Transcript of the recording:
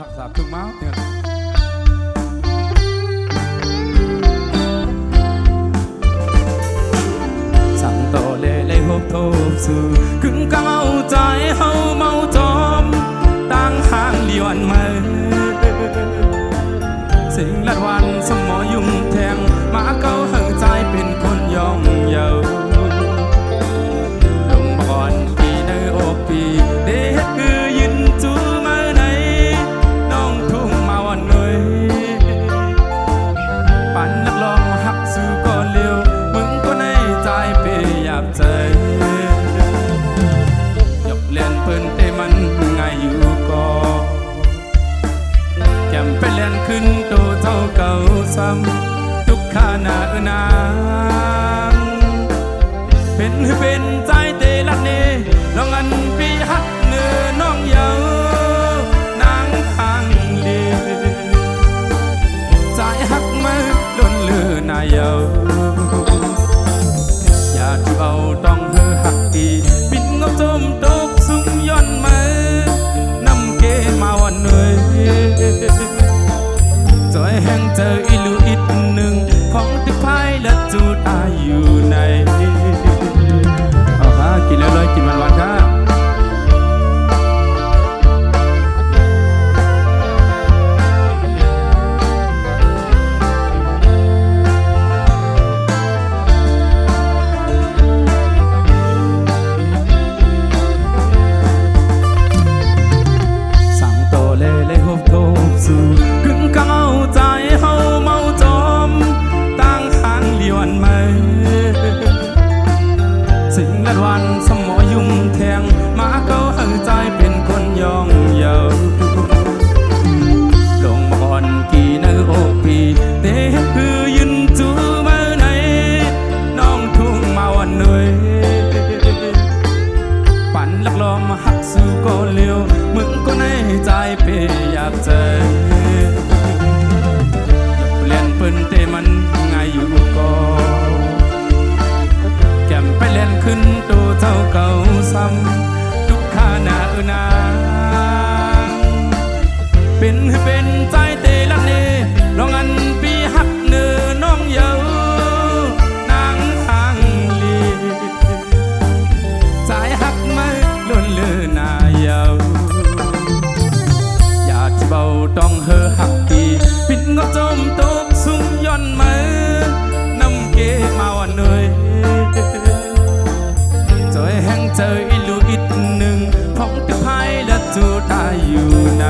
หักษาพึ่งเมาส์เนี่ยสั่งต่อเลยเลยหกท ขาหน้าเอนางเป็นคือเป็นใจเตลัดเนน้องอันปีหักเนื้อน้องเยานางทางเลียใจหักมือล้นเลือนายเยาอย่าที่เอาต้องเธอหักอีบินงบจมตกสุงย้อนมานำเกมาวันเหนื่อยจอยแห่งเจอ กินแล้วเลยกินวันวันๆ มาหักสู่ก็เร็วมึงก็ในใจเปอยากเจอเปลี่ยนเปิ้นเตมันง่ายอยู่ก็แก้มไปเล่นขึ้นตัวเจ้าเก่าซ้ำทุกขาหน้าเออนางเป็นให้เป็นใจเตลันเนลองอัน ต้องเฮอหักปีปิดงอจมตกสุงย้อนมาน้ำเกมาวันเนยจอยแห้งเจออิลูอีหนึ่งของตะกไพ่และจูตาอยู่ใน